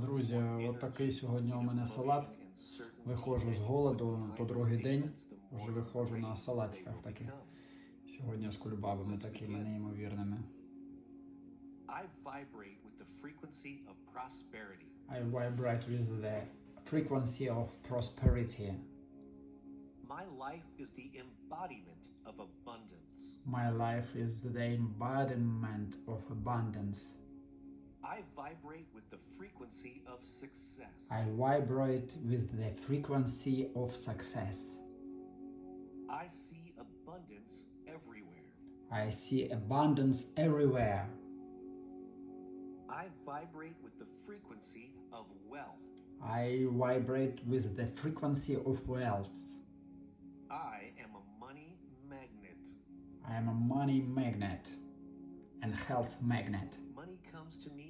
Друзі, от такий сьогодні у мене салат. Виходжу з голоду, то другий день вже виходжу на салатиках таких. Сьогодні з кульбабами такими неймовірними. I vibrate with the frequency of prosperity. I vibrate with the frequency of prosperity. My life is the embodiment of abundance. My life is the embodiment of abundance. I vibrate with the frequency of success. I vibrate with the frequency of success. I see abundance everywhere. I see abundance everywhere. I vibrate with the frequency of wealth. I vibrate with the frequency of wealth. I am a money magnet. I am a money magnet and health magnet. Money comes to me in both expected